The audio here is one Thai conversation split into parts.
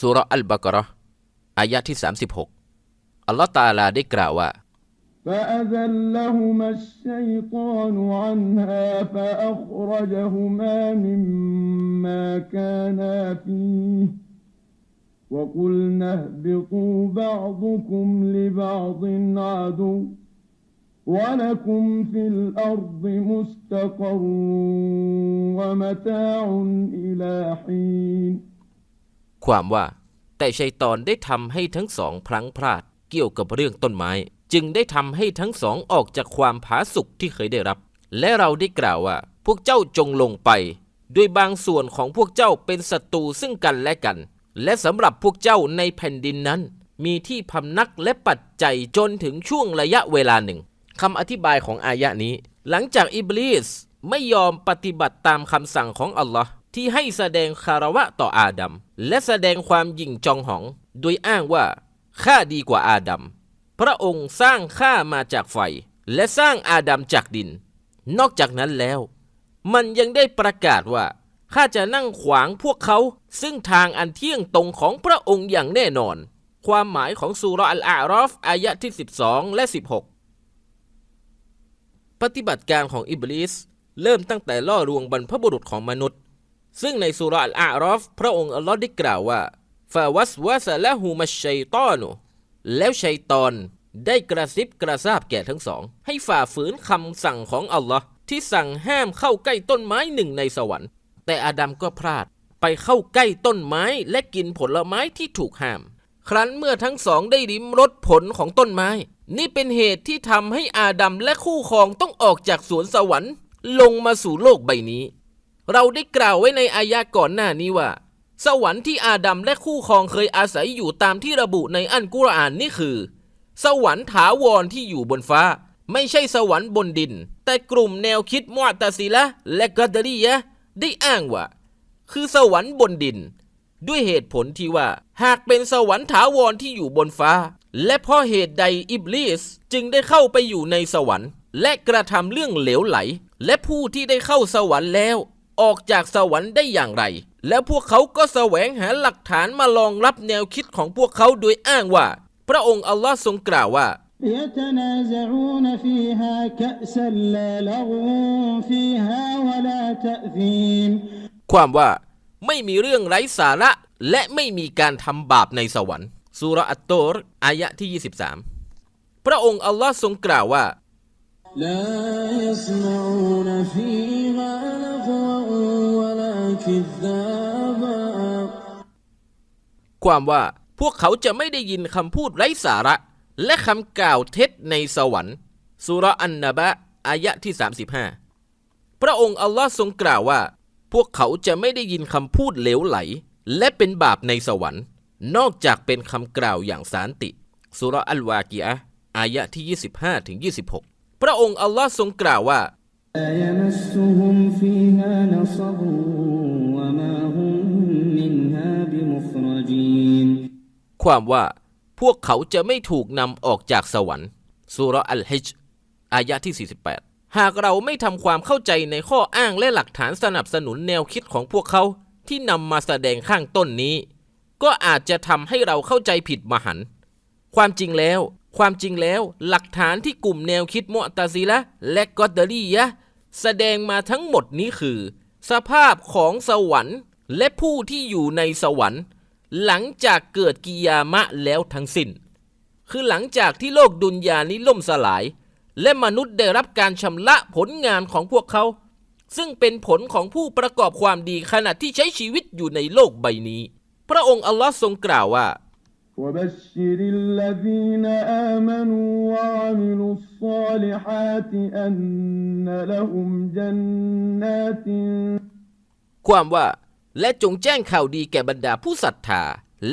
สุรอัลบากเราะห์อายะที่ 36 อัลลอฮฺตาอาลาได้กล่าวว่า فأذلهما الشيطان عنها فأخرجهما مما كانا فيه وقلنا اهبطوا بعضكم لبعض عدو ولكم في الأرض مستقر ومتاع إلى حين ความว่า แต่ชัยตอนได้ทำให้ทั้งสองพลั้งพลาดเกี่ยวกับเรื่องต้นไม้ จึงได้ทำให้ทั้งสองออกจากความผาสุกที่เคยได้รับ และเราได้กล่าวว่า พวกเจ้าจงลงไปด้วยบางส่วนของพวกเจ้าเป็นศัตรูซึ่งกันและกัน และสำหรับพวกเจ้าในแผ่นดินนั้น มีที่พำนักและปัจจัยจนถึงช่วงระยะเวลาหนึ่งคำอธิบายของอายะนี้ หลังจากอิบลิสไม่ยอมปฏิบัติตามคำสั่งของอัลลอฮ์ ที่ให้แสดงคารวะต่ออาดัมและแสดงความยิ่งจองหอง โดยอ้างว่าข้าดีกว่าอาดัมพระองค์สร้างข้ามาจากไฟ และสร้างอาดัมจากดิน นอกจากนั้นแล้ว มันยังได้ประกาศว่าข้าจะนั่งขวางพวกเขา ซึ่งทางอันเที่ยงตรงของพระองค์อย่างแน่นอน ความหมายของสุรอัลอารอฟอายะที่ 12 และ 16 ปฏิบัติการของอิบลิสเริ่มตั้งแต่ล่อลวงบรรพบุรุษของมนุษย์ ซึ่งในสุราะอัลอารอฟพระองค์อัลลอฮ์ได้กล่าวว่าฟาวัสวะสละหูมัชชัยตอนุแล้วชัยตอนได้กระซิบกระซาบแก่ทั้งสอง ให้ฝ่าฝืนคำสั่งของอัลลอฮ์ที่สั่งห้ามเข้าใกล้ต้นไม้หนึ่งในสวรรค์ แต่อาดัมก็พลาด ไปเข้าใกล้ต้นไม้และกินผลไม้ที่ถูกห้าม ครั้นเมื่อทั้งสองได้ริมรสผลของต้นไม้ นี่เป็นเหตุที่ทำให้อาดัมและคู่ครองต้องออกจากสวนสวรรค์ ลงมาสู่โลกใบนี้ เราได้กล่าวไว้ในอายะก่อนหน้านี้ว่า สวรรค์ที่อาดัมและคู่ครองเคยอาศัยอยู่ตามที่ระบุในอันกุรอานนี่คือ สวรรค์ถาวรที่อยู่บนฟ้า ไม่ใช่สวรรค์บนดิน แต่กลุ่มแนวคิดมอตะซิละและกัดรียะห์ได้อ้างว่า คือสวรรค์บนดิน ด้วยเหตุผลที่ว่า หากเป็นสวรรค์ถาวรที่อยู่บนฟ้า และเพราะเหตุใดอิบลิสจึงได้เข้าไปอยู่ในสวรรค์ และกระทำเรื่องเหลวไหล และผู้ที่ได้เข้าสวรรค์แล้ว ออกจากสวรรค์ได้อย่างไร แล้วพวกเขาก็แสวงหาหลักฐานมารองรับแนวคิดของพวกเขาโดยอ้างว่า พระองค์อัลลอฮ์ทรงกล่าวว่า يتنازعون فيها كأسا لا لغو فيها ولا تأثيم ความว่าไม่มีเรื่องไร้สาระ และไม่มีการทำบาปในสวรรค์สุรอัตโตรอายะที่ 23 พระองค์อัลลอฮ์ทรงกล่าวว่า لا يسمعون فيها لغوا ولا كذابا ความว่าพวกเขาจะไม่ได้ยินคำพูดไร้สาระ และคำกล่าวเท็จในสวรรค์สุรอันนบะอายะที่ 35 พระองค์อัลลอฮ์ทรงกล่าวว่า พวกเขาจะไม่ได้ยินคำพูดเหลวไหล และเป็นบาปในสวรรค์ นอกจากเป็นคำกล่าวอย่างสานติสุรอัลวากีอะอายะที่ 25ถึง26 พระองค์อัลลอฮ์ทรงกล่าวว่า ความว่าพวกเขาจะไม่ถูกนำออกจากสวรรค์สุรอัลฮิจอายะที่ 48 หากเราไม่ทำความเข้าใจในข้ออ้างและหลักฐานสนับสนุนแนวคิดของพวกเขาที่นำมาแสดงข้างต้นนี้ ก็อาจจะทำให้เราเข้าใจผิดมหัน ความจริงแล้ว ความจริงแล้วหลักฐานที่กลุ่มแนวคิดมอตะซิละและกอดเดรียะแสดงมาทั้งหมดนี้คือ สภาพของสวรรค์และผู้ที่อยู่ในสวรรค์ หลังจากเกิดกิยามะแล้วทั้งสิ้น คือหลังจากที่โลกดุนยานี้ล่มสลาย และมนุษย์ได้รับการชำระผลงานของพวกเขา ซึ่งเป็นผลของผู้ประกอบความดีขณะที่ใช้ชีวิตอยู่ในโลกใบนี้ พระองค์อัลลอฮ์ทรงกล่าวว่า وبشر الذين آمنوا وعملوا الصالحات أن لهم جنات ความว่า และจงแจ้งข่าวดีแก่บรรดาผู้ศรัทธา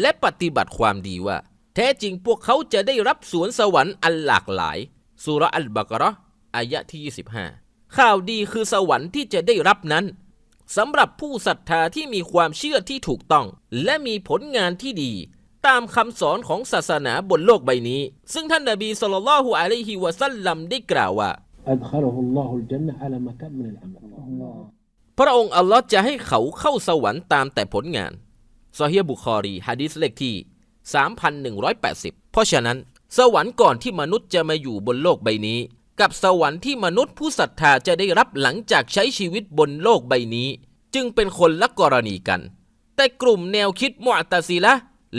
และปฏิบัติความดีว่า แท้จริงพวกเขาจะได้รับสวนสวรรค์อันหลากหลายสุรอัลบากรออายะที่ 25 ข่าวดีคือสวรรค์ที่จะได้รับนั้นสำหรับผู้ศรัทธาที่มีความเชื่อที่ถูกต้อง และมีผลงานที่ดี ตามคำสอนของศาสนาบนโลกใบนี้ ซึ่งท่านนบีสุลต่านอะลัยฮิวะซัลลัมได้กล่าวว่าอัลลอฮุลจนนะอัลมะตัมินอัล พระองค์อัลลอฮ์จะให้เขาเข้าสวรรค์ตามแต่ผลงานซอฮีบุคอรีฮะดีษเลขที่ 3180 เพราะฉะนั้น สวรรค์ก่อนที่มนุษย์จะมาอยู่บนโลกใบนี้ กับสวรรค์ที่มนุษย์ผู้ศรัทธาจะได้รับหลังจากใช้ชีวิตบนโลกใบนี้ จึงเป็นคนละกรณีกัน แต่กลุ่มแนวคิดมุอตะซิละ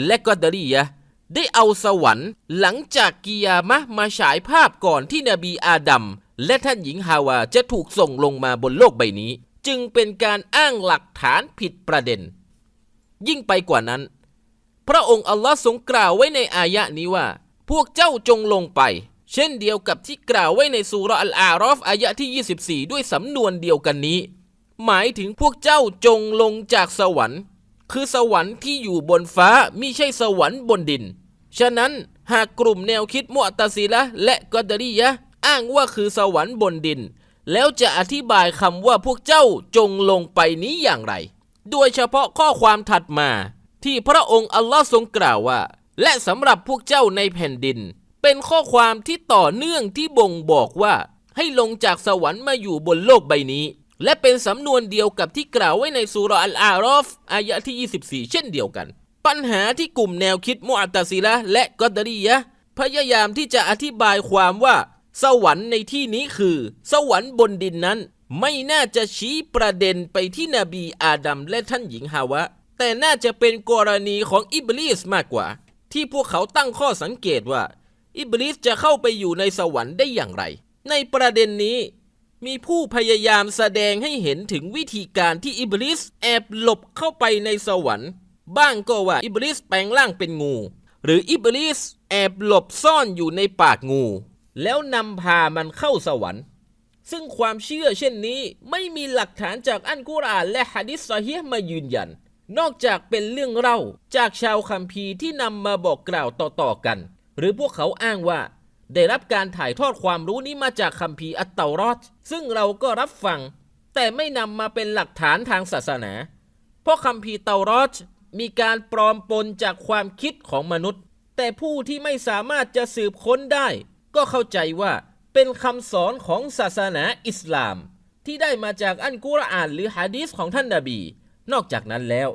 และกอดรียะห์ได้เอาสวรรค์หลังจากกิยามะมาฉายภาพก่อนที่นบีอาดัมและท่านหญิงฮาวาจะถูกส่งลงมาบนโลกใบนี้ จึงเป็นการอ้างหลักฐานผิดประเด็น ยิ่งไปกว่านั้น พระองค์อัลลอฮ์ทรงกล่าวไว้ในอายะนี้ว่า พวกเจ้าจงลงไป เช่นเดียวกับที่กล่าวไว้ในสุราะห์อัลอารอฟอายะที่ 24 ด้วยสำนวนเดียวกันนี้ หมายถึงพวกเจ้าจงลงจากสวรรค์ คือสวรรค์ที่อยู่บนฟ้ามิใช่สวรรค์บนดิน ฉะนั้นหากกลุ่มแนวคิดมุอตซิละและกอดรียะอ้างว่าคือสวรรค์บนดิน แล้วจะอธิบายคำว่าพวกเจ้าจงลงไปนี้อย่างไร โดยเฉพาะข้อความถัดมา ที่พระองค์อัลลอฮ์ทรงกล่าวว่า และสำหรับพวกเจ้าในแผ่นดิน เป็นข้อความที่ต่อเนื่องที่บ่งบอกว่า ให้ลงจากสวรรค์มาอยู่บนโลกใบนี้ และเป็นสำนวนเดียวกับที่กล่าวไว้ในสุรอัลอารอฟอายะที่ 24 เช่นเดียวกัน ปัญหาที่กลุ่มแนวคิดมุอ์ตะซิละและกอดรียะพยายามที่จะอธิบายความว่า สวรรค์ในที่นี้คือ สวรรค์บนดินนั้น ไม่น่าจะชี้ประเด็นไปที่นบีอาดัมและท่านหญิงฮาวะ แต่น่าจะเป็นกรณีของอิบลิสมากกว่า ที่พวกเขาตั้งข้อสังเกตว่า อิบลิสจะเข้าไปอยู่ในสวรรค์ได้อย่างไร ในประเด็นนี้ มีผู้พยายามแสดงให้เห็นถึงวิธีการที่อิบลิสแอบหลบเข้าไปในสวรรค์ บ้างก็ว่าอิบลิสแปลงร่างเป็นงู หรืออิบลิสแอบหลบซ่อนอยู่ในปากงู แล้วนำพามันเข้าสวรรค์ ซึ่งความเชื่อเช่นนี้ไม่มีหลักฐานจากอันกุรอานและฮะดิษซอฮีมายืนยัน นอกจากเป็นเรื่องเล่าจากชาวคัมภีร์ที่นำมาบอกกล่าวต่อๆกัน หรือพวกเขาอ้างว่าได้รับการถ่ายทอดความรู้นี้มาจากคัมภีร์อัตเตารอดซึ่งเราก็รับฟัง แต่ไม่นำมาเป็นหลักฐานทางศาสนา เพราะคัมภีร์เตารอดมีการปลอมปนจากความคิดของมนุษย์ แต่ผู้ที่ไม่สามารถจะสืบค้นได้ ก็เข้าใจว่าเป็นคำสอนของศาสนาอิสลาม ที่ได้มาจากอันกุรอานหรือฮะดีษของท่านนาบี นอกจากนั้นแล้ว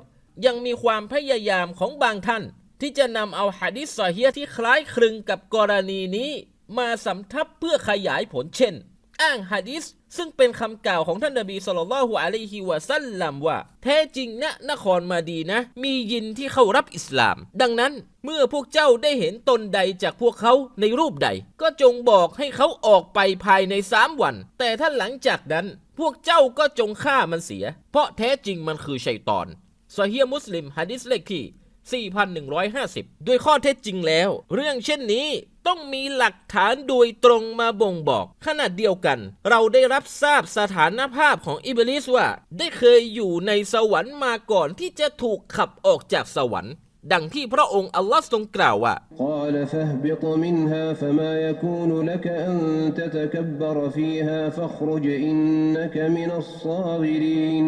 ยังมีความพยายามของบางท่าน ที่จะนำเอาฮะดิษซอฮีฮ์ที่คล้ายคลึงกับกรณีนี้ มาสำทับเพื่อขยายผลเช่น อ้างฮะดิษซึ่งเป็นคำกล่าวของท่านนบีสุลต่านละฮุอะลัยฮิวะซัลลัมว่า แท้จริงนะนครมาดีนะ มียินที่เข้ารับอิสลาม ดังนั้นเมื่อพวกเจ้าได้เห็นตนใดจากพวกเขาในรูปใด ก็จงบอกให้เขาออกไปภายในสามวัน แต่ถ้าหลังจากนั้น พวกเจ้าก็จงฆ่ามันเสีย เพราะแท้จริงมันคือชัยตอนซอฮีมุสลิมฮะดิษเลขที่ 4,150 ด้วยข้อเท็จจริงแล้ว เรื่องเช่นนี้ต้องมีหลักฐานโดยตรงมาบ่งบอก ขนาดเดียวกัน เราได้รับทราบสถานภาพของอิบลิสว่า ได้เคยอยู่ในสวรรค์มาก่อนที่จะถูกขับออกจากสวรรค์ ดังที่พระองค์อัลลอฮ์ทรงกล่าวว่า قال فاهبط منها فما يكون لك أن تتكبر فيها فاخرج إنك من الصاغرين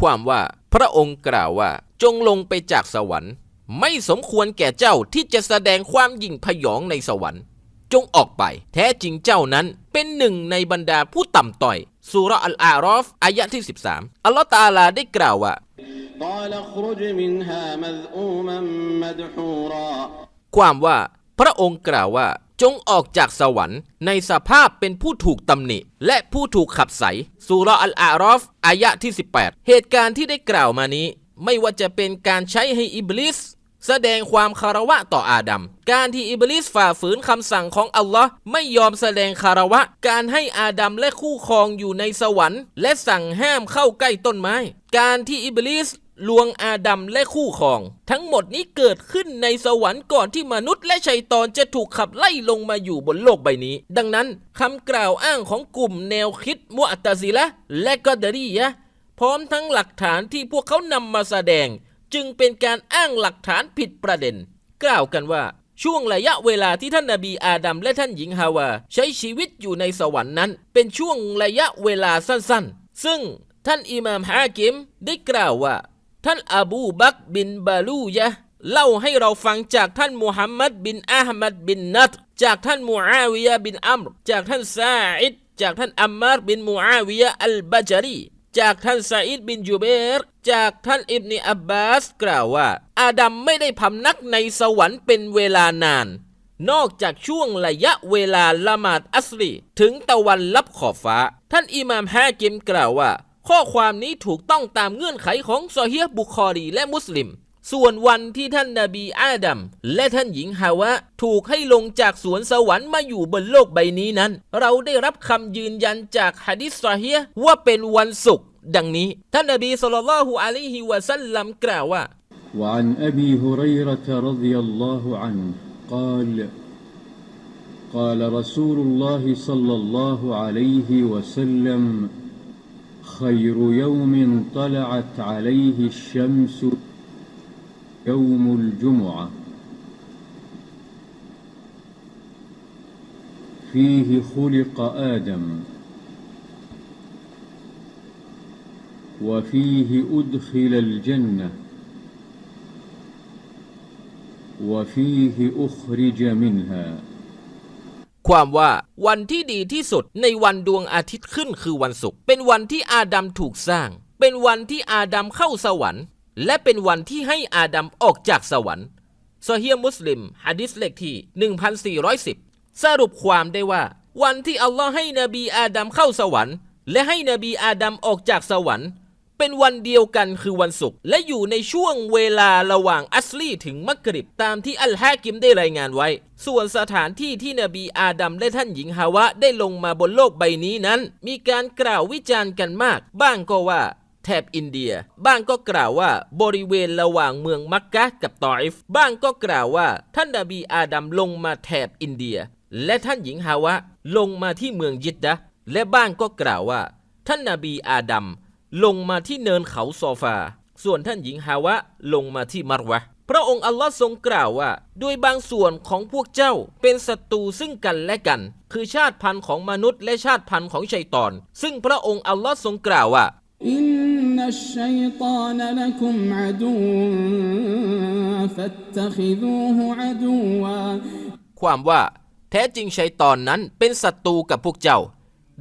ความว่าพระองค์กล่าวว่า จงลงไปจากสวรรค์ ไม่สมควรแก่เจ้าที่จะแสดงความยิ่งพยองในสวรรค์ จงออกไป แท้จริงเจ้านั้นเป็นหนึ่งในบรรดาผู้ต่ำต่อยสุรอัลอารอฟอายะที่ 13 อัลลอฮ์ตาลาได้กล่าวว่า ความว่า พระองค์กล่าวว่า จงออกจากสวรรค์ในสภาพเป็นผู้ถูกตำหนิ และผู้ถูกขับใสสุรอัลอารอฟอายะที่ 18 เหตุการณ์ที่ได้กล่าวมานี้ ไม่ว่าจะเป็นการใช้ให้อิบลิส แสดงความคารวะต่ออาดัม การที่อิบลิสฝ่าฝืนคำสั่งของอัลลอฮ์ไม่ยอมแสดงคารวะ การให้อาดัมและคู่ครองอยู่ในสวรรค์ และสั่งห้ามเข้าใกล้ต้นไม้ การที่อิบลิสลวงอาดัมและคู่ครอง ทั้งหมดนี้เกิดขึ้นในสวรรค์ก่อนที่มนุษย์และชัยตอนจะถูกขับไล่ลงมาอยู่บนโลกใบนี้ ดังนั้นคำกล่าวอ้างของกลุ่มแนวคิดมุอัตตซิละและกอดารียะพร้อมทั้งหลักฐานที่พวกเขานำมาแสดง จึงเป็นการอ้างหลักฐานผิดประเด็น กล่าวกันว่า ช่วงระยะเวลาที่ท่านนาบีอาดัมและท่านหญิงฮาวา ใช้ชีวิตอยู่ในสวรรค์นั้น เป็นช่วงระยะเวลาสั้นๆ ซึ่งท่านอิหม่ามฮากิมได้กล่าวว่า ท่านอบูบักบินบาลูยะเล่าให้เราฟังจากท่านมุฮัมมัดบินอาห์มัดบินนัดจากท่านมูอาวิยะบินอัมรจากท่านซาอิดจากท่านอัมมารบินมูอาวิยะอัลบาจารีจากท่านซาอิดบินจูเบร จากท่านอิบนีอับบาสกล่าวว่า อาดัมไม่ได้พำนักในสวรรค์เป็นเวลานาน นอกจากช่วงระยะเวลาละหมาดอัสรีถึงตะวันลับขอบฟ้า ท่านอิหม่ามฮากิมกล่าวว่า ข้อความนี้ถูกต้องตามเงื่อนไขของซอฮีฮ์บุคอรีและมุสลิม ส่วนวันที่ท่านนาบีอาดัมและท่านหญิงฮาวะ ถูกให้ลงจากสวนสวรรค์มาอยู่บนโลกใบนี้นั้น เราได้รับคำยืนยันจากฮะดิษซอฮีฮ์ว่าเป็นวันศุกร์ ดังนี้ ท่านนบีสุลต่านละฮุอะลัยฮิวะสัลลัมกล่าวว่า وعن ابي هريره رضي الله عنه قال قال رسول الله صلى الله عليه وسلم خير يوم طلعت عليه الشمس يوم الجمعه فيه خلق ادم وفيه ادخل الجنه وفيه أخرج منها ความว่าวันที่ดีที่สุดในวันดวงอาทิตย์ขึ้นคือวันศุกร์เป็นวันที่อาดัมถูกสร้าง เป็นวันที่อาดัมเข้าสวรรค์ และเป็นวันที่ให้อาดัมออกจากสวรรค์ซอฮีฮ์มุสลิมฮะดิษเลขที่ 1410 สรุปความได้ว่า วันที่อัลลอฮ์ให้นบีอาดัมเข้าสวรรค์ และให้นบีอาดัมออกจากสวรรค์ เป็นวันเดียวกันคือวันศุกร์และอยู่ในช่วงเวลาระหว่างอัสลีถึงมักริบตามที่อัลฮากิมได้รายงานไว้ ส่วนสถานที่ที่นบีอาดัมและท่านหญิงฮาวะได้ลงมาบนโลกใบนี้นั้น มีการกล่าววิจารณ์กันมาก บ้างก็ว่าแถบอินเดีย บ้างก็กล่าวว่าบริเวณระหว่างเมืองมักกะกับตออิฟบ้างก็กล่าวว่าท่านนบีอาดัมลงมาแถบอินเดีย และท่านหญิงฮาวะลงมาที่เมืองยิดดะและบ้างก็กล่าวว่า ท่านนบีอาดัม ลงมาที่เนินเขาซอฟา ส่วนท่านหญิงฮาวะลงมาที่มารวะ พระองค์อัลลอฮ์ทรงกล่าวว่า โดยบางส่วนของพวกเจ้าเป็นศัตรูซึ่งกันและกัน คือชาติพันธุ์ของมนุษย์และชาติพันธุ์ของชัยตอน ซึ่งพระองค์อัลลอฮ์ทรงกล่าวว่าอินนัชชัยตานลักุมอดูฟัตตะคิดูฮุอดูวาความว่า แท้จริงชัยตอนนั้นเป็นศัตรูกับพวกเจ้า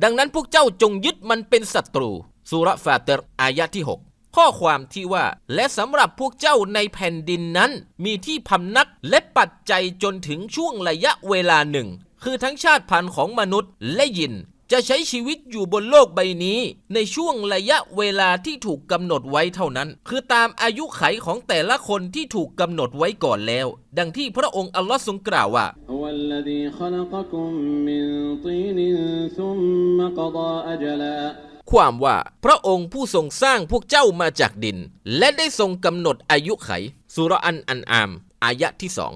ดังนั้นพวกเจ้าจงยึดมันเป็นศัตรู สุรฟาเตอร์อายะที่ 6 ข้อความที่ว่า และสำหรับพวกเจ้าในแผ่นดินนั้น มีที่พำนักและปัจจัยจนถึงช่วงระยะเวลาหนึ่ง คือทั้งชาติพันธุ์ของมนุษย์และยิน จะใช้ชีวิตอยู่บนโลกใบนี้ ในช่วงระยะเวลาที่ถูกกำหนดไว้เท่านั้น คือตามอายุไขของแต่ละคนที่ถูกกำหนดไว้ก่อนแล้ว ดังที่พระองค์อัลลอฮ์ทรงกล่าวว่า ความว่าพระองค์ผู้ทรงสร้างพวกเจ้ามาจากดิน และได้ทรงกำหนดอายุไขสุรอันอันอามอายะที่สอง